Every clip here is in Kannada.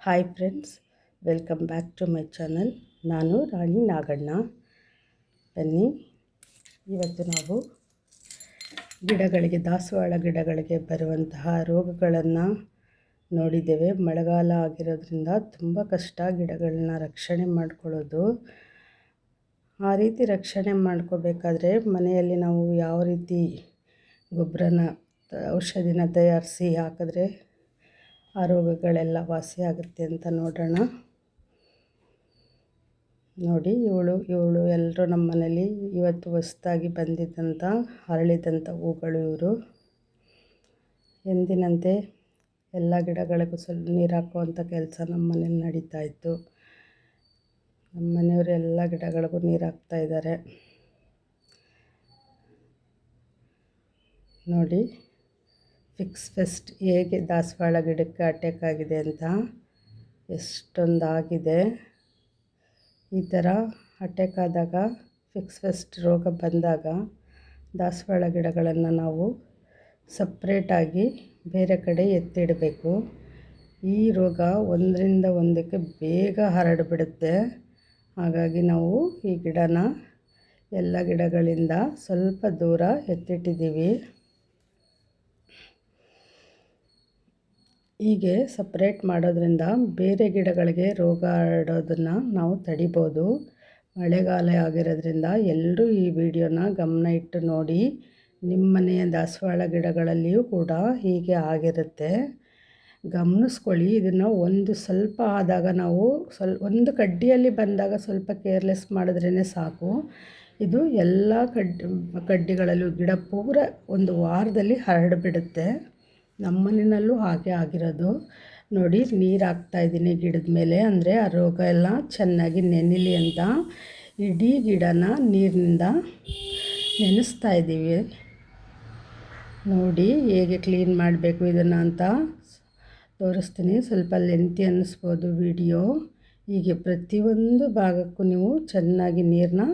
Hi friends, welcome back to my channel. ನಾನು ರಾಣಿ ನಾಗಣ್ಣ. ಬನ್ನಿ, ಇವತ್ತು ನಾವು ಗಿಡಗಳಿಗೆ, ದಾಸವಾಳ ಗಿಡಗಳಿಗೆ ಬರುವಂತಹ ರೋಗಗಳನ್ನು ನೋಡಿದ್ದೇವೆ. ಮಳೆಗಾಲ ಆಗಿರೋದ್ರಿಂದ ತುಂಬ ಕಷ್ಟ ಗಿಡಗಳನ್ನ ರಕ್ಷಣೆ ಮಾಡ್ಕೊಳ್ಳೋದು. ಆ ರೀತಿ ರಕ್ಷಣೆ ಮಾಡ್ಕೋಬೇಕಾದ್ರೆ ಮನೆಯಲ್ಲಿ ನಾವು ಯಾವ ರೀತಿ ಗೊಬ್ಬರನ, ಔಷಧಿನ ತಯಾರಿಸಿ ಹಾಕಿದ್ರೆ ಆ ರೋಗಗಳೆಲ್ಲ ವಾಸಿಯಾಗುತ್ತೆ ಅಂತ ನೋಡೋಣ. ನೋಡಿ, ಇವಳು ಇವಳು ಎಲ್ಲರೂ ನಮ್ಮ ಮನೇಲಿ ಇವತ್ತು ಹೊಸದಾಗಿ ಬಂದಿದ್ದಂಥ ಅರಳಿದಂಥ ಹೂಗಳು ಇವರು. ಎಂದಿನಂತೆ ಎಲ್ಲ ಗಿಡಗಳಿಗೂ ಸ್ವಲ್ಪ ನೀರು ಹಾಕುವಂಥ ಕೆಲಸ ನಮ್ಮ ಮನೇಲಿ ನಡೀತಾ ಇತ್ತು. ನಮ್ಮ ಮನೆಯವರು ಎಲ್ಲ ಗಿಡಗಳಿಗೂ ನೀರು ಹಾಕ್ತಾಯಿದ್ದಾರೆ ನೋಡಿ ಫಿಕ್ಸ್ ಫೆಸ್ಟ್ ಹೇಗೆ ದಾಸವಾಳ ಗಿಡಕ್ಕೆ ಅಟ್ಯಾಕ್ ಆಗಿದೆ ಅಂತ ಎಷ್ಟೊಂದಾಗಿದೆ. ಈ ಥರ ಅಟ್ಯಾಕ್ ಆದಾಗ, ಫಿಕ್ಸ್ ಫೆಸ್ಟ್ ರೋಗ ಬಂದಾಗ ದಾಸವಾಳ ಗಿಡಗಳನ್ನು ನಾವು ಸಪ್ರೇಟಾಗಿ ಬೇರೆ ಕಡೆ ಎತ್ತಿಡಬೇಕು. ಈ ರೋಗ ಒಂದರಿಂದ ಒಂದಕ್ಕೆ ಬೇಗ ಹರಡಿಬಿಡುತ್ತೆ. ಹಾಗಾಗಿ ನಾವು ಈ ಗಿಡನ ಎಲ್ಲ ಗಿಡಗಳಿಂದ ಸ್ವಲ್ಪ ದೂರ ಎತ್ತಿಟ್ಟಿದ್ದೀವಿ. ಹೀಗೆ ಸಪ್ರೇಟ್ ಮಾಡೋದ್ರಿಂದ ಬೇರೆ ಗಿಡಗಳಿಗೆ ರೋಗ ಹರಡೋದನ್ನು ನಾವು ತಡಿಬೋದು. ಮಳೆಗಾಲ ಆಗಿರೋದ್ರಿಂದ ಎಲ್ಲರೂ ಈ ವಿಡಿಯೋನ ಗಮನ ಇಟ್ಟು ನೋಡಿ ನಿಮ್ಮ ಮನೆಯ ದಾಸವಾಳ ಗಿಡಗಳಲ್ಲಿಯೂ ಕೂಡ ಹೀಗೆ ಆಗಿರುತ್ತೆ. ಗಮನಿಸ್ಕೊಳ್ಳಿ, ಇದನ್ನು ಒಂದು ಸ್ವಲ್ಪ ಆದಾಗ ನಾವು ಸ್ವಲ್, ಒಂದು ಕಡ್ಡಿಯಲ್ಲಿ ಬಂದಾಗ ಸ್ವಲ್ಪ ಕೇರ್ಲೆಸ್ ಮಾಡಿದ್ರೇ ಸಾಕು. ಇದು ಎಲ್ಲ ಕಡ್ಡಿ ಕಡ್ಡಿಗಳಲ್ಲೂ ಗಿಡ ಪೂರ ಒಂದು ವಾರದಲ್ಲಿ ಹರಡಿಬಿಡುತ್ತೆ. ನಮ್ಮ ಮನೆಯಲ್ಲೂ ಹಾಗೆ ಆಗಿರೋದು. ನೋಡಿ ನೀರು ಹಾಕ್ತಾಯಿದ್ದೀನಿ ಗಿಡದ ಮೇಲೆ. ಅಂದರೆ ಆ ರೋಗ ಎಲ್ಲ ಚೆನ್ನಾಗಿ ನೆನಿಲಿ ಅಂತ ಇಡೀ ಗಿಡನ ನೀರಿನಿಂದ ನೆನೆಸ್ತಾ ಇದ್ದೀವಿ. ನೋಡಿ, ಹೇಗೆ ಕ್ಲೀನ್ ಮಾಡಬೇಕು ಇದನ್ನು ಅಂತ ತೋರಿಸ್ತೀನಿ. ಸ್ವಲ್ಪ ಲೆಂತಿ ಅನ್ನಿಸ್ಬೋದು ವಿಡಿಯೋ. ಹೀಗೆ ಪ್ರತಿಯೊಂದು ಭಾಗಕ್ಕೂ ನೀವು ಚೆನ್ನಾಗಿ ನೀರನ್ನ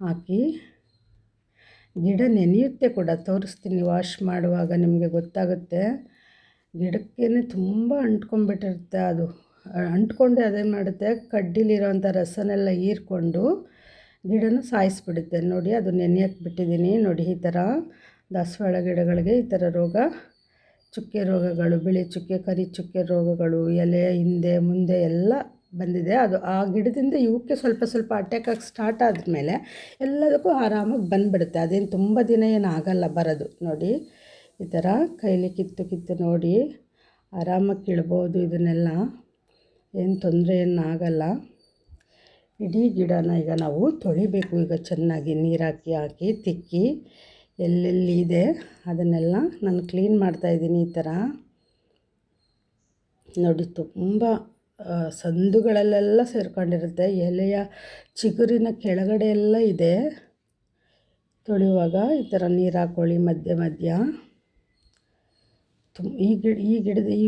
ಹಾಕಿ ಗಿಡ ನೆನೆಯುತ್ತೆ ಕೂಡ ತೋರಿಸ್ತೀನಿ ವಾಶ್ ಮಾಡುವಾಗ ನಿಮಗೆ ಗೊತ್ತಾಗುತ್ತೆ. ಗಿಡಕ್ಕೇ ತುಂಬ ಅಂಟ್ಕೊಂಡ್ಬಿಟ್ಟಿರುತ್ತೆ ಅದು. ಅಂಟ್ಕೊಂಡೆ ಅದೇನು ಮಾಡುತ್ತೆ, ಕಡ್ಡಿಲಿರೋಂಥ ರಸನೆಲ್ಲ ಹೀರ್ಕೊಂಡು ಗಿಡನ ಸಾಯಿಸ್ಬಿಡುತ್ತೆ. ನೋಡಿ, ಅದು ನೆನೆಯಕ್ಕೆ ಬಿಟ್ಟಿದ್ದೀನಿ ನೋಡಿ, ಈ ಥರ ದಾಸವಾಳ ಗಿಡಗಳಿಗೆ ಈ ಥರ ರೋಗ, ಚುಕ್ಕೆ ರೋಗಗಳು, ಬಿಳಿ ಚುಕ್ಕೆ, ಕರಿ ಚುಕ್ಕೆ ರೋಗಗಳು, ಎಲೆ, ಹಿಂದೆ, ಮುಂದೆ ಎಲ್ಲ ಬಂದಿದೆ. ಅದು ಆ ಗಿಡದಿಂದ ಇವಕ್ಕೆ ಸ್ವಲ್ಪ ಸ್ವಲ್ಪ ಅಟ್ಯಾಕ್ ಆಗಿ ಸ್ಟಾರ್ಟ್ ಆದಮೇಲೆ ಎಲ್ಲದಕ್ಕೂ ಆರಾಮಾಗಿ ಬಂದುಬಿಡುತ್ತೆ. ಅದೇನು ತುಂಬ ದಿನ ಏನು ಆಗಲ್ಲ ಬರೋದು. ನೋಡಿ, ಈ ಥರ ಕೈಲಿ ಕಿತ್ತು ಕಿತ್ತು ನೋಡಿ ಆರಾಮಾಗಿ ಕೀಳ್ಬೋದು ಇದನ್ನೆಲ್ಲ. ಏನು ತೊಂದರೆ ಏನು ಆಗಲ್ಲ. ಇಡೀ ಗಿಡನ ಈಗ ನಾವು ತೊಳಿಬೇಕು. ಈಗ ಚೆನ್ನಾಗಿ ನೀರು ಹಾಕಿ ಹಾಕಿ, ತಿಕ್ಕಿ ಎಲ್ಲೆಲ್ಲಿ ಇದೆ ಅದನ್ನೆಲ್ಲ ನಾನು ಕ್ಲೀನ್ ಮಾಡ್ತಾಯಿದ್ದೀನಿ ಈ ಥರ. ನೋಡಿ, ತುಂಬ ಸಂದುಗಳಲ್ಲೆಲ್ಲ ಸೇರಿಕೊಂಡಿರುತ್ತೆ. ಎಲೆಯ ಚಿಗುರಿನ ಕೆಳಗಡೆ ಎಲ್ಲ ಇದೆ. ತೊಳೆಯುವಾಗ ಈ ಥರ ನೀರು ಹಾಕ್ಕೊಳ್ಳಿ ಮಧ್ಯ ಮಧ್ಯ. ತುಂಬ ಈ ಗಿಡ, ಈ ಗಿಡದ, ಈ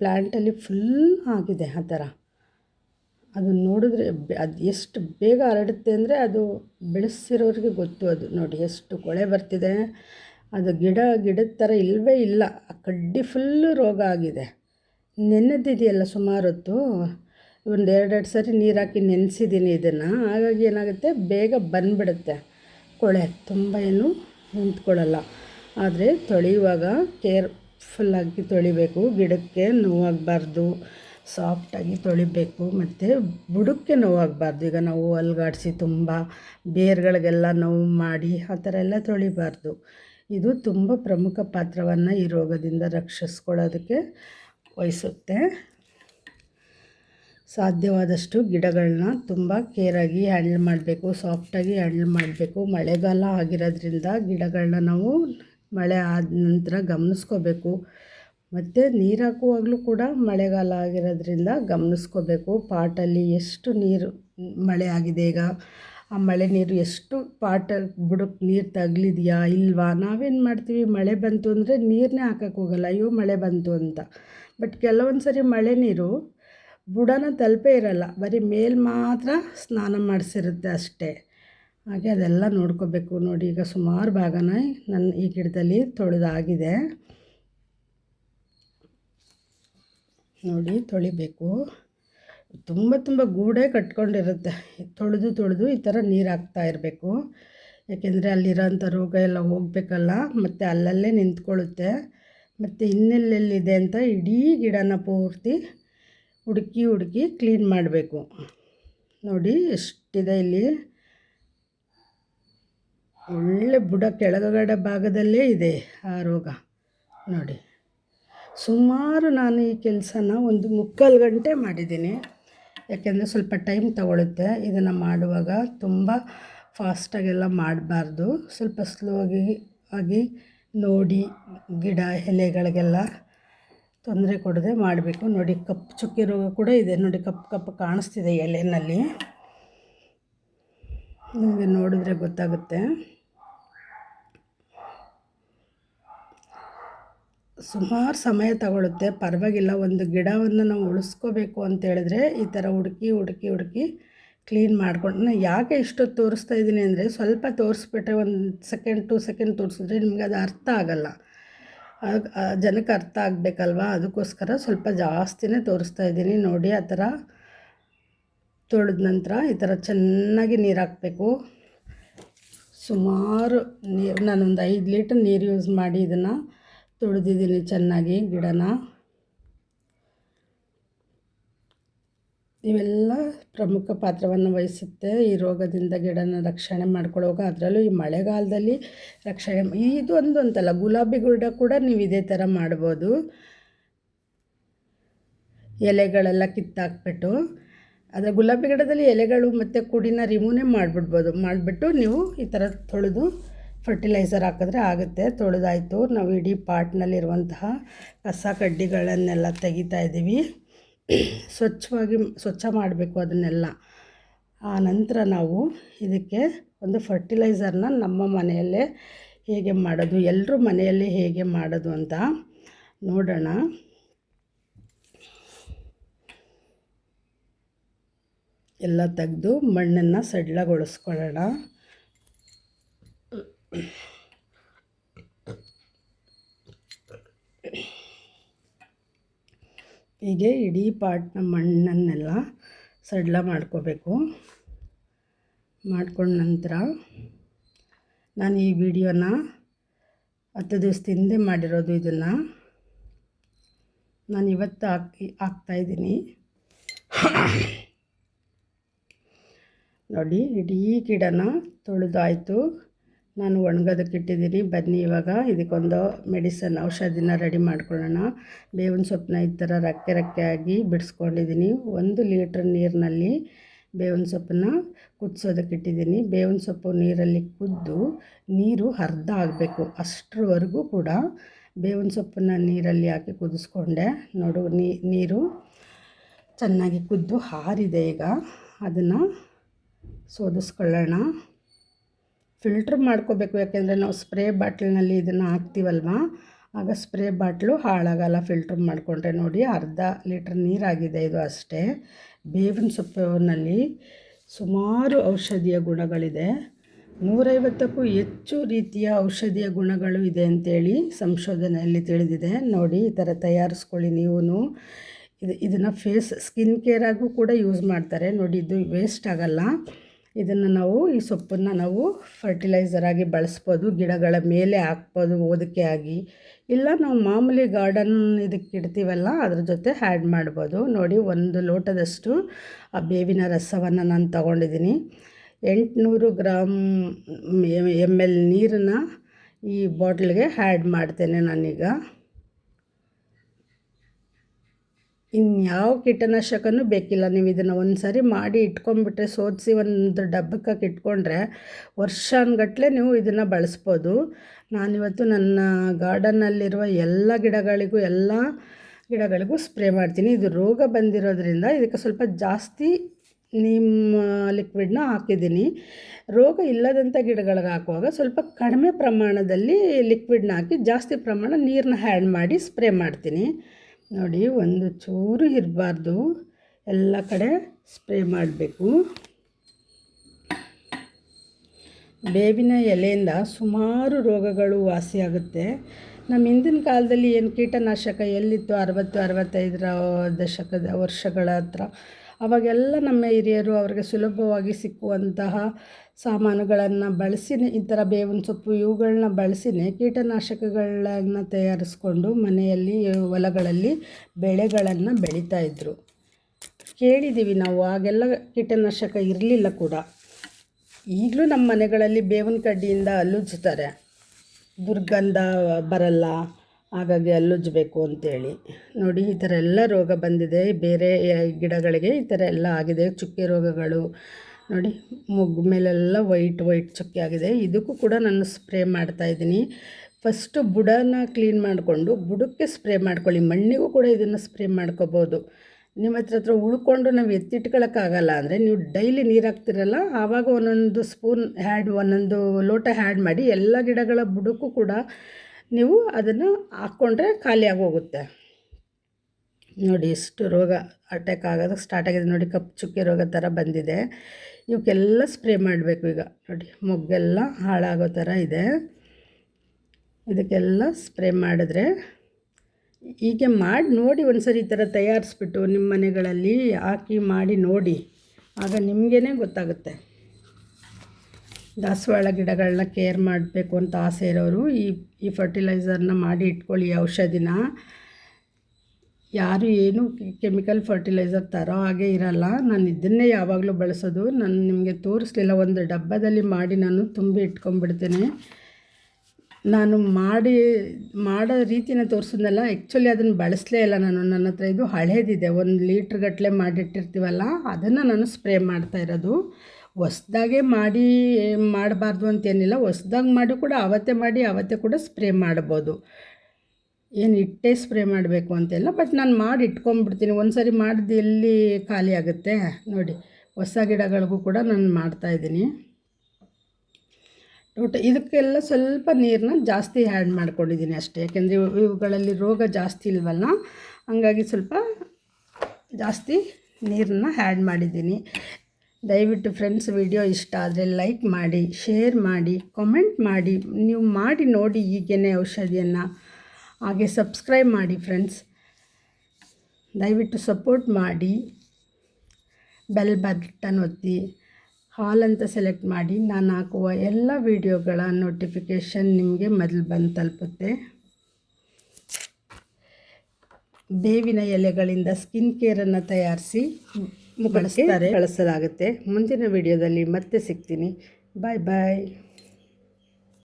ಪ್ಲ್ಯಾಂಟಲ್ಲಿ ಫುಲ್ ಆಗಿದೆ ಆ ಥರ ಅದನ್ನು ನೋಡಿದ್ರೆ ಅದು ಎಷ್ಟು ಬೇಗ ಹರಡುತ್ತೆ ಅಂದರೆ ಅದು ಬೆಳೆಸಿರೋರಿಗೆ ಗೊತ್ತು ಅದು. ನೋಡಿ ಎಷ್ಟು ಕೊಳೆ ಬರ್ತಿದೆ. ಅದು ಗಿಡ, ಗಿಡದ ಥರ ಇಲ್ಲವೇ ಇಲ್ಲ. ಕಡ್ಡಿ ಫುಲ್ಲು ರೋಗ ಆಗಿದೆ. ನೆನೆದಿದೆಯಲ್ಲ ಸುಮಾರು ಹೊತ್ತು ಒಂದು ಎರಡೆರಡು ಸರಿ ನೀರು ಹಾಕಿ ನೆನೆಸಿದ್ದೀನಿ ಇದನ್ನು. ಹಾಗಾಗಿ ಏನಾಗುತ್ತೆ, ಬೇಗ ಬಂದುಬಿಡುತ್ತೆ. ಕೊಳೆ ತುಂಬ ಏನು ನಿಂತ್ಕೊಳ್ಳಲ್ಲ. ಆದರೆ ತೊಳೆಯುವಾಗ ಕೇರ್ಫುಲ್ಲಾಗಿ ತೊಳಿಬೇಕು. ಗಿಡಕ್ಕೆ ನೋವಾಗಬಾರ್ದು ಸಾಫ್ಟಾಗಿ ತೊಳಿಬೇಕು. ಮತ್ತು ಬುಡಕ್ಕೆ ನೋವಾಗಬಾರ್ದು. ಈಗ ನಾವು ಅಲ್ಗಾಡಿಸಿ ತುಂಬ ಬೇರ್ಗಳಿಗೆಲ್ಲ ನೋವು ಮಾಡಿ ಆ ಥರ ಎಲ್ಲ ತೊಳಿಬಾರ್ದು. ಇದು ತುಂಬ ಪ್ರಮುಖ ಪಾತ್ರವನ್ನು ಈ ರೋಗದಿಂದ ರಕ್ಷಿಸ್ಕೊಳ್ಳೋದಕ್ಕೆ ವಹಿಸುತ್ತೆ. ಸಾಧ್ಯವಾದಷ್ಟು ಗಿಡಗಳನ್ನ ತುಂಬ ಕೇರಾಗಿ ಹ್ಯಾಂಡಲ್ ಮಾಡಬೇಕು, ಸಾಫ್ಟಾಗಿ ಹ್ಯಾಂಡಲ್ ಮಾಡಬೇಕು. ಮಳೆಗಾಲ ಆಗಿರೋದ್ರಿಂದ ಗಿಡಗಳನ್ನ ನಾವು ಮಳೆ ಆದ ನಂತರ ಗಮನಿಸ್ಕೋಬೇಕು. ಮತ್ತು ನೀರು ಹಾಕುವಾಗಲೂ ಕೂಡ ಮಳೆಗಾಲ ಆಗಿರೋದ್ರಿಂದ ಗಮನಿಸ್ಕೋಬೇಕು. ಪಾಟಲ್ಲಿ ಎಷ್ಟು ನೀರು, ಮಳೆ ಆಗಿದೆ ಈಗ? ಆ ಮಳೆ ನೀರು ಎಷ್ಟು ಪಾಟ ಬುಡಕ್ಕೆ ನೀರು ತಗಲಿದೆಯಾ, ಇಲ್ವಾ? ನಾವೇನು ಮಾಡ್ತೀವಿ? ಮಳೆ ಬಂತು ಅಂದರೆ ನೀರನ್ನೇ ಹಾಕೋಕ್ಕೋಗಲ್ಲ ಅಯ್ಯೋ, ಮಳೆ ಬಂತು ಅಂತ. ಬಟ್ ಕೆಲವೊಂದು ಸರಿ ಮಳೆ ನೀರು, ಬುಡನ ತಲುಪೇ ಇರಲ್ಲ. ಬರೀ ಮೇಲೆ ಮಾತ್ರ ಸ್ನಾನ ಮಾಡಿಸಿರುತ್ತೆ ಅಷ್ಟೇ. ಹಾಗೆ ಅದೆಲ್ಲ ನೋಡ್ಕೋಬೇಕು. ನೋಡಿ, ಈಗ ಸುಮಾರು ಭಾಗನ ನನ್ನ ಈ ಗಿಡದಲ್ಲಿ ತೊಳೆದಾಗಿದೆ. ನೋಡಿ, ತೊಳಿಬೇಕು. ತುಂಬ ತುಂಬ ಗೂಡೆ ಕಟ್ಕೊಂಡಿರುತ್ತೆ. ತೊಳೆದು ತೊಳೆದು ಈ ಥರ ನೀರು ಹಾಕ್ತಾ ಇರಬೇಕು. ಯಾಕೆಂದರೆ ಅಲ್ಲಿರೋಂಥ ರೋಗ ಎಲ್ಲ ಹೋಗಬೇಕಲ್ಲ. ಮತ್ತು ಅಲ್ಲಲ್ಲೇ ನಿಂತ್ಕೊಳ್ಳುತ್ತೆ. ಮತ್ತು ಇನ್ನೆಲ್ಲೆಲ್ಲಿದೆ ಅಂತ ಇಡೀ ಗಿಡನ ಪೂರ್ತಿ ಹುಡುಕಿ ಹುಡುಕಿ ಕ್ಲೀನ್ ಮಾಡಬೇಕು. ನೋಡಿ ಎಷ್ಟಿದೆ ಇಲ್ಲಿ. ಒಳ್ಳೆ ಬುಡ ಕೆಳಗಡೆ ಭಾಗದಲ್ಲೇ ಇದೆ ಆ ರೋಗ. ನೋಡಿ. ಸುಮಾರು ನಾನು ಈ ಕೆಲಸನ ಒಂದು ಮುಕ್ಕಾಲು ಗಂಟೆ ಮಾಡಿದ್ದೀನಿ. ಯಾಕೆಂದರೆ ಸ್ವಲ್ಪ ಟೈಮ್ ತಗೊಳುತ್ತೆ. ಇದನ್ನು ಮಾಡುವಾಗ ತುಂಬ ಫಾಸ್ಟಾಗೆಲ್ಲ ಮಾಡಬಾರ್ದು. ಸ್ವಲ್ಪ ಸ್ಲೋ ಆಗಿ ಆಗಿ ನೋಡಿ ಗಿಡ ಎಲೆಗಳಿಗೆಲ್ಲ ತೊಂದರೆ ಕೊಡದೆ ಮಾಡಬೇಕು. ನೋಡಿ ಕಪ್ಪು ಚುಕ್ಕಿ ರೋಗ ಕೂಡ ಇದೆ. ನೋಡಿ ಕಪ್ಪು ಕಪ್ಪು ಕಾಣಿಸ್ತಿದೆ ಎಲೆಯಲ್ಲಿ ನಿಮಗೆ ನೋಡಿದ್ರೆ ಗೊತ್ತಾಗುತ್ತೆ. ಸುಮಾರು ಸಮಯ ತಗೊಳುತ್ತೆ. ಪರವಾಗಿಲ್ಲ, ಒಂದು ಗಿಡವನ್ನು ನಾವು ಉಳಿಸ್ಕೋಬೇಕು ಅಂತೇಳಿದ್ರೆ ಈ ಥರ ಹುಡುಕಿ ಹುಡುಕಿ ಹುಡುಕಿ ಕ್ಲೀನ್ ಮಾಡ್ಕೊಂಡು ಯಾಕೆ ಇಷ್ಟೊತ್ತು ತೋರಿಸ್ತಾ ಇದ್ದೀನಿ ಅಂದರೆ ಸ್ವಲ್ಪ ತೋರಿಸ್ಬಿಟ್ರೆ ಒಂದು ಸೆಕೆಂಡ್, ಟು ಸೆಕೆಂಡ್ ತೋರಿಸಿದ್ರೆ ನಿಮಗೆ ಅದು ಅರ್ಥ ಆಗಲ್ಲ. ಜನಕ್ಕೆ ಅರ್ಥ ಆಗಬೇಕಲ್ವಾ? ಅದಕ್ಕೋಸ್ಕರ ಸ್ವಲ್ಪ ಜಾಸ್ತಿನೇ ತೋರಿಸ್ತಾ ಇದ್ದೀನಿ. ನೋಡಿ, ಆ ಥರ ತೊಳೆದ ನಂತರ ಈ ಥರ ಚೆನ್ನಾಗಿ ನೀರು ಹಾಕಬೇಕು. ಸುಮಾರು ನೀರು, ನಾನೊಂದು ಐದು ಲೀಟ್ರ್ ನೀರು ಯೂಸ್ ಮಾಡಿ ಇದನ್ನು ತೊಳೆದಿದ್ದೀನಿ ಚೆನ್ನಾಗಿ ಗಿಡನ. ಇವೆಲ್ಲ ಪ್ರಮುಖ ಪಾತ್ರವನ್ನು ವಹಿಸುತ್ತೆ. ಈ ರೋಗದಿಂದ ಗಿಡನ ರಕ್ಷಣೆ ಮಾಡ್ಕೊಳ್ಳೋವಾಗ ಅದರಲ್ಲೂ ಈ ಮಳೆಗಾಲದಲ್ಲಿ ರಕ್ಷಣೆ ಇದು ಒಂದು ಅಂತಲ್ಲ, ಗುಲಾಬಿ ಗಿಡ ಕೂಡ ನೀವು ಇದೇ ಥರ ಮಾಡ್ಬೋದು. ಎಲೆಗಳೆಲ್ಲ ಕಿತ್ತಾಕ್ಬಿಟ್ಟು ಆದರೆ ಗುಲಾಬಿ ಗಿಡದಲ್ಲಿ ಎಲೆಗಳು ಮತ್ತು ಕುಡಿನ ರಿಮೂನೇ ಮಾಡಿಬಿಡ್ಬೋದು. ಮಾಡಿಬಿಟ್ಟು ನೀವು ಈ ಥರ ತೊಳೆದು ಫರ್ಟಿಲೈಸರ್ ಹಾಕಿದ್ರೆ ಆಗುತ್ತೆ. ತೊಳೆದಾಯಿತು. ನಾವು ಇಡೀ ಪಾಟ್ನಲ್ಲಿರುವಂತಹ ಕಸ ಕಡ್ಡಿಗಳನ್ನೆಲ್ಲ ತೆಗಿತಾ ಇದ್ದೀವಿ. ಸ್ವಚ್ಛವಾಗಿ ಸ್ವಚ್ಛ ಮಾಡಬೇಕು ಅದನ್ನೆಲ್ಲ. ಆ ನಂತರ ನಾವು ಇದಕ್ಕೆ ಒಂದು ಫರ್ಟಿಲೈಸರ್ನ ನಮ್ಮ ಮನೆಯಲ್ಲೇ ಹೇಗೆ ಮಾಡೋದು ಎಲ್ಲರೂ ಮನೆಯಲ್ಲಿ ಹೇಗೆ ಮಾಡೋದು ಅಂತ ನೋಡೋಣ. ಎಲ್ಲ ತೆಗೆದು ಮಣ್ಣನ್ನು ಸಡ್ಲಗೊಳಿಸ್ಕೊಳ್ಳೋಣ. ಹೀಗೆ ಇಡೀ ಪಾಟ್ನ ಮಣ್ಣನ್ನೆಲ್ಲ ಸಡ್ಲ ಮಾಡ್ಕೋಬೇಕು. ಮಾಡ್ಕೊಂಡ ನಂತರ ನಾನು ಈ ವಿಡಿಯೋನ ಹತ್ತು ದಿವಸದಿಂದ ಮಾಡಿರೋದು ಇದನ್ನು. ನಾನು ಇವತ್ತು ಹಾಕಿ ಹಾಕ್ತಾಯಿದ್ದೀನಿ ನೋಡಿ, ಇಡೀ ಗಿಡನ ತೊಳೆದಾಯಿತು. ನಾನು ಒಣಗೋದಕ್ಕೆ ಇಟ್ಟಿದ್ದೀನಿ. ಬನ್ನಿ, ಇವಾಗ ಇದಕ್ಕೊಂದು ಮೆಡಿಸನ್ ಔಷಧಿನ ರೆಡಿ ಮಾಡ್ಕೊಳ್ಳೋಣ. ಬೇವಿನ ಸೊಪ್ಪನ್ನ ಈ ಥರ ರಕ್ಕೆ ರಕ್ಕೆ ಆಗಿ ಬಿಡಿಸ್ಕೊಂಡಿದ್ದೀನಿ. ಒಂದು ಲೀಟ್ರ್ ನೀರಿನಲ್ಲಿ ಬೇವಿನ ಸೊಪ್ಪನ್ನ ಕುದಿಸೋದಕ್ಕೆ ಇಟ್ಟಿದ್ದೀನಿ. ಬೇವಿನ ಸೊಪ್ಪು ನೀರಲ್ಲಿ ಕುದ್ದು ನೀರು ಅರ್ಧ ಆಗಬೇಕು. ಅಷ್ಟರವರೆಗೂ ಕೂಡ ಬೇವಿನ ಸೊಪ್ಪನ್ನ ನೀರಲ್ಲಿ ಹಾಕಿ ಕುದಿಸ್ಕೊಂಡೆ. ನೋಡು ನೀರು ಚೆನ್ನಾಗಿ ಕುದ್ದು ಹಾರಿದೆ ಈಗ. ಅದನ್ನು ಸೋದಿಸ್ಕೊಳ್ಳೋಣ. ಫಿಲ್ಟ್ರ್ ಮಾಡ್ಕೋಬೇಕು, ಯಾಕೆಂದರೆ ನಾವು ಸ್ಪ್ರೇ ಬಾಟ್ಲಿನಲ್ಲಿ ಇದನ್ನು ಹಾಕ್ತೀವಲ್ವ? ಆಗ ಸ್ಪ್ರೇ ಬಾಟ್ಲು ಹಾಳಾಗಲ್ಲ, ಫಿಲ್ಟ್ರ್ ಮಾಡಿಕೊಂಡ್ರೆ ನೋಡಿ ಅರ್ಧ ಲೀಟ್ರ್ ನೀರಾಗಿದೆ ಇದು ಅಷ್ಟೇ. ಬೇವಿನ ಸೊಪ್ಪಿನಲ್ಲಿ ಸುಮಾರು ಔಷಧೀಯ ಗುಣಗಳಿದೆ. ನೂರೈವತ್ತಕ್ಕೂ ಹೆಚ್ಚು ರೀತಿಯ ಔಷಧೀಯ ಗುಣಗಳು ಇದೆ ಅಂತೇಳಿ ಸಂಶೋಧನೆಯಲ್ಲಿ ತಿಳಿದಿದೆ. ನೋಡಿ, ಈ ಥರ ತಯಾರಿಸ್ಕೊಳ್ಳಿ ನೀವು ಇದು, ಇದನ್ನು ಫೇಸ್ ಸ್ಕಿನ್ ಕೇರಾಗೂ ಕೂಡ ಯೂಸ್ ಮಾಡ್ತಾರೆ. ನೋಡಿ, ಇದು ವೇಸ್ಟ್ ಆಗೋಲ್ಲ. ಇದನ್ನು ನಾವು ಈ ಸೊಪ್ಪನ್ನು ನಾವು ಫರ್ಟಿಲೈಸರ್ ಆಗಿ ಬಳಸ್ಬೋದು, ಗಿಡಗಳ ಮೇಲೆ ಹಾಕ್ಬೋದು ಓದಕ್ಕೆ ಆಗಿ. ಇಲ್ಲ, ನಾವು ಮಾಮೂಲಿ ಗಾರ್ಡನ್ ಇದಕ್ಕೆ ಇಡ್ತೀವಲ್ಲ, ಅದ್ರ ಜೊತೆ ಆ್ಯಡ್ ಮಾಡ್ಬೋದು. ನೋಡಿ, ಒಂದು ಲೋಟದಷ್ಟು ಆ ಬೇವಿನ ರಸವನ್ನು ನಾನು ತಗೊಂಡಿದ್ದೀನಿ ಎಂಟುನೂರು ಗ್ರಾಮ್ ಎಂ ಎಲ್ ನೀರನ್ನು ಈ ಬಾಟ್ಲಿಗೆ ಆ್ಯಡ್ ಮಾಡ್ತೇನೆ ನಾನೀಗ. ಇನ್ಯಾವ ಕೀಟನಾಶಕನೂ ಬೇಕಿಲ್ಲ. ನೀವು ಇದನ್ನು ಒಂದು ಸಾರಿ ಮಾಡಿ ಇಟ್ಕೊಂಡ್ಬಿಟ್ರೆ ಸೋದಿಸಿ ಒಂದು ಡಬ್ಬಕ್ಕೆ ಇಟ್ಕೊಂಡ್ರೆ ವರ್ಷಾನುಗಟ್ಲೆ ನೀವು ಇದನ್ನು ಬಳಸ್ಬೋದು. ನಾನಿವತ್ತು ನನ್ನ ಗಾರ್ಡನ್ನಲ್ಲಿರುವ ಎಲ್ಲ ಗಿಡಗಳಿಗೂ ಎಲ್ಲ ಗಿಡಗಳಿಗೂ ಸ್ಪ್ರೇ ಮಾಡ್ತೀನಿ. ಇದು ರೋಗ ಬಂದಿರೋದ್ರಿಂದ ಇದಕ್ಕೆ ಸ್ವಲ್ಪ ಜಾಸ್ತಿ ನಿಮ್ಮ ಲಿಕ್ವಿಡ್ನ ಹಾಕಿದ್ದೀನಿ. ರೋಗ ಇಲ್ಲದಂಥ ಗಿಡಗಳಿಗೆ ಹಾಕುವಾಗ ಸ್ವಲ್ಪ ಕಡಿಮೆ ಪ್ರಮಾಣದಲ್ಲಿ ಲಿಕ್ವಿಡ್ನ ಹಾಕಿ ಜಾಸ್ತಿ ಪ್ರಮಾಣ ನೀರನ್ನ ಹ್ಯಾಂಡ್ ಮಾಡಿ ಸ್ಪ್ರೇ ಮಾಡ್ತೀನಿ. ನೋಡಿ, ಒಂದು ಚೂರು ಇರಬಾರ್ದು. ಎಲ್ಲ ಕಡೆ ಸ್ಪ್ರೇ ಮಾಡಬೇಕು. ಬೇವಿನ ಎಲೆಯಿಂದ ಸುಮಾರು ರೋಗಗಳು ವಾಸಿಯಾಗುತ್ತೆ. ನಮ್ಮ ಹಿಂದಿನ ಕಾಲದಲ್ಲಿ ಏನು ಕೀಟನಾಶಕ ಎಲ್ಲಿತ್ತು? ಅರವತ್ತು, ಅರವತ್ತೈದರ ದಶಕದ ವರ್ಷಗಳ ಹತ್ರ. ಅವಾಗೆಲ್ಲ ನಮ್ಮ ಹಿರಿಯರು ಅವ್ರಿಗೆ ಸುಲಭವಾಗಿ ಸಿಕ್ಕುವಂತಹ ಸಾಮಾನುಗಳನ್ನು ಬಳಸಿನೇ ಈ ಥರ ಬೇವಿನ ಸೊಪ್ಪು ಇವುಗಳನ್ನ ಬಳಸಿನೇ ಕೀಟನಾಶಕಗಳನ್ನು ತಯಾರಿಸ್ಕೊಂಡು ಮನೆಯಲ್ಲಿ ಹೊಲಗಳಲ್ಲಿ ಬೆಳೆಗಳನ್ನು ಬೆಳೀತಾಯಿದ್ರು ಕೇಳಿದ್ದೀವಿ ನಾವು ಆಗೆಲ್ಲ ಕೀಟನಾಶಕ ಇರಲಿಲ್ಲ ಕೂಡ. ಈಗಲೂ ನಮ್ಮ ಮನೆಗಳಲ್ಲಿ ಬೇವಿನ ಕಡ್ಡಿಯಿಂದ ಅಲ್ಲುಜ್ತಾರೆ ದುರ್ಗಂಧ ಬರಲ್ಲ ಹಾಗಾಗಿ ಅಲ್ಲುಜ್ಜಬೇಕು ಅಂತೇಳಿ. ನೋಡಿ, ಈ ಥರ ಎಲ್ಲ ರೋಗ ಬಂದಿದೆ. ಬೇರೆ ಗಿಡಗಳಿಗೆ ಈ ಥರ ಎಲ್ಲ ಆಗಿದೆ. ಚುಕ್ಕೆ ರೋಗಗಳು. ನೋಡಿ ಮುಗ್ಗು ಮೇಲೆಲ್ಲ ವೈಟ್ ವೈಟ್ ಚುಕ್ಕೆ ಆಗಿದೆ. ಇದಕ್ಕೂ ಕೂಡ ನಾನು ಸ್ಪ್ರೇ ಮಾಡ್ತಾಯಿದ್ದೀನಿ ಫಸ್ಟು ಬುಡನ ಕ್ಲೀನ್ ಮಾಡಿಕೊಂಡು ಬುಡಕ್ಕೆ ಸ್ಪ್ರೇ ಮಾಡ್ಕೊಳ್ಳಿ. ಮಣ್ಣಿಗೂ ಕೂಡ ಇದನ್ನು ಸ್ಪ್ರೇ ಮಾಡ್ಕೋಬೋದು. ನಿಮ್ಮ ಹತ್ರ ಹತ್ರ ಉಳ್ಕೊಂಡು ನಾವು ಎತ್ತಿಟ್ಕೊಳ್ಳೋಕ್ಕಾಗಲ್ಲ ಅಂದರೆ ನೀವು ಡೈಲಿ ನೀರು ಹಾಕ್ತಿರಲ್ಲ ಆವಾಗ ಒಂದೊಂದು ಸ್ಪೂನ್ ಹ್ಯಾಡ್ ಒಂದೊಂದು ಲೋಟ ಹ್ಯಾಡ್ ಮಾಡಿ ಎಲ್ಲ ಗಿಡಗಳ ಬುಡಕ್ಕೂ ಕೂಡ ನೀವು ಅದನ್ನು ಹಾಕ್ಕೊಂಡ್ರೆ ಖಾಲಿಯಾಗಿ ಹೋಗುತ್ತೆ ನೋಡಿ ಎಷ್ಟು ರೋಗ ಅಟ್ಯಾಕ್ ಆಗೋದು ಸ್ಟಾರ್ಟ್ ಆಗಿದೆ. ನೋಡಿ ಕಪ್ಪು ಚುಕ್ಕೆ ರೋಗ ಥರ ಬಂದಿದೆ. ಇವಕ್ಕೆಲ್ಲ ಸ್ಪ್ರೇ ಮಾಡಬೇಕು ಈಗ. ನೋಡಿ ಮೊಗ್ಗೆಲ್ಲ ಹಾಳಾಗೋ ಥರ ಇದೆ. ಇದಕ್ಕೆಲ್ಲ ಸ್ಪ್ರೇ ಮಾಡಿದ್ರೆ ಹೀಗೆ ಮಾಡಿ ನೋಡಿ ಒಂದು ಸರಿ ಈ ಥರ ತಯಾರಿಸ್ಬಿಟ್ಟು ನಿಮ್ಮ ಮನೆಗಳಲ್ಲಿ ಹಾಕಿ ಮಾಡಿ ನೋಡಿ. ಆಗ ನಿಮಗೇ ಗೊತ್ತಾಗುತ್ತೆ. ದಾಸವಾಳ ಗಿಡಗಳನ್ನ ಕೇರ್ ಮಾಡಬೇಕು ಅಂತ ಆಸೆ ಇರೋರು ಈ ಈ ಫರ್ಟಿಲೈಸರ್ನ ಮಾಡಿ ಇಟ್ಕೊಳ್ಳಿ ಔಷಧಿನ. ಯಾರು ಏನು ಕೆಮಿಕಲ್ ಫರ್ಟಿಲೈಸರ್ ತರೋ ಹಾಗೆ ಇರಲ್ಲ. ನಾನು ಇದನ್ನೇ ಯಾವಾಗಲೂ ಬಳಸೋದು. ನಾನು ನಿಮಗೆ ತೋರಿಸ್ಲಿಲ್ಲ, ಒಂದು ಡಬ್ಬದಲ್ಲಿ ಮಾಡಿ ನಾನು ತುಂಬಿ ಇಟ್ಕೊಂಡ್ಬಿಡ್ತೇನೆ. ನಾನು ಮಾಡಿ, ಮಾಡೋ ರೀತಿನ ತೋರಿಸಿದ್ನಲ್ಲ ಆ್ಯಕ್ಚುಲಿ ಅದನ್ನು ಬಳಸಲೇ ಇಲ್ಲ ನಾನು. ನನ್ನ ಹತ್ರ ಇದು ಹಳೇದಿದೆ. ಒಂದು ಲೀಟ್ರ್ ಗಟ್ಟಲೆ ಮಾಡಿಟ್ಟಿರ್ತೀವಲ್ಲ, ಅದನ್ನು ನಾನು ಸ್ಪ್ರೇ ಮಾಡ್ತಾ ಇರೋದು. ಹೊಸ್ದಾಗೆ ಮಾಡಿ, ಮಾಡಬಾರ್ದು ಅಂತೇನಿಲ್ಲ. ಹೊಸ್ದಾಗಿ ಮಾಡಿ ಕೂಡ ಅವತ್ತೇ ಮಾಡಿ, ಅವತ್ತೇ ಕೂಡ ಸ್ಪ್ರೇ ಮಾಡ್ಬೋದು. ಏನು ಇಟ್ಟೇ ಸ್ಪ್ರೇ ಮಾಡಬೇಕು ಅಂತೆಲ್ಲ, ಬಟ್ ನಾನು ಮಾಡಿ ಇಟ್ಕೊಂಡ್ಬಿಡ್ತೀನಿ ಒಂದು ಸರಿ ಮಾಡಿದ್ದು ಎಲ್ಲಿ ಖಾಲಿ ಆಗುತ್ತೆ? ನೋಡಿ, ಹೊಸ ಗಿಡಗಳಿಗೂ ಕೂಡ ನಾನು ಮಾಡ್ತಾಯಿದ್ದೀನಿ ಟೋಟ ಇದಕ್ಕೆಲ್ಲ ಸ್ವಲ್ಪ ನೀರನ್ನ ಜಾಸ್ತಿ ಆ್ಯಡ್ ಮಾಡ್ಕೊಂಡಿದ್ದೀನಿ ಅಷ್ಟೇ. ಯಾಕೆಂದರೆ ಇವುಗಳಲ್ಲಿ ರೋಗ ಜಾಸ್ತಿ ಇಲ್ವಲ್ಲ? ಹಂಗಾಗಿ ಸ್ವಲ್ಪ ಜಾಸ್ತಿ ನೀರನ್ನ ಆ್ಯಡ್ ಮಾಡಿದ್ದೀನಿ. ದಯವಿಟ್ಟು ಫ್ರೆಂಡ್ಸ್ ವಿಡಿಯೋ ಇಷ್ಟ ಆದರೆ ಲೈಕ್ ಮಾಡಿ ಶೇರ್ ಮಾಡಿ ಕಾಮೆಂಟ್ ಮಾಡಿ. ನೀವು ಮಾಡಿ ನೋಡಿ ಈಗೇನೆ ಔಷಧಿಯನ್ನು. ಹಾಗೆ ಸಬ್ಸ್ಕ್ರೈಬ್ ಮಾಡಿ ಫ್ರೆಂಡ್ಸ್ ದಯವಿಟ್ಟು ಸಪೋರ್ಟ್ ಮಾಡಿ. ಬೆಲ್ ಬಟನ್ ಒತ್ತಿ. ಹಾಲ್ ಅಂತ ಸೆಲೆಕ್ಟ್ ಮಾಡಿ. ನಾನು ಹಾಕುವ ಎಲ್ಲ ವೀಡಿಯೋಗಳ ನೋಟಿಫಿಕೇಷನ್ ನಿಮಗೆ ಮೊದಲು ಬಂದು ತಲುಪುತ್ತೆ. ಬೇವಿನ ಎಲೆಗಳಿಂದ ಸ್ಕಿನ್ ಕೇರನ್ನು ತಯಾರಿಸಿ. ಬಳಸ್ತಾರೆ. ಬಳಸಲಾಗುತ್ತೆ. ಮುಂದಿನ ವಿಡಿಯೋದಲ್ಲಿ ಮತ್ತೆ ಸಿಗ್ತೀನಿ. ಬಾಯ್ ಬಾಯ್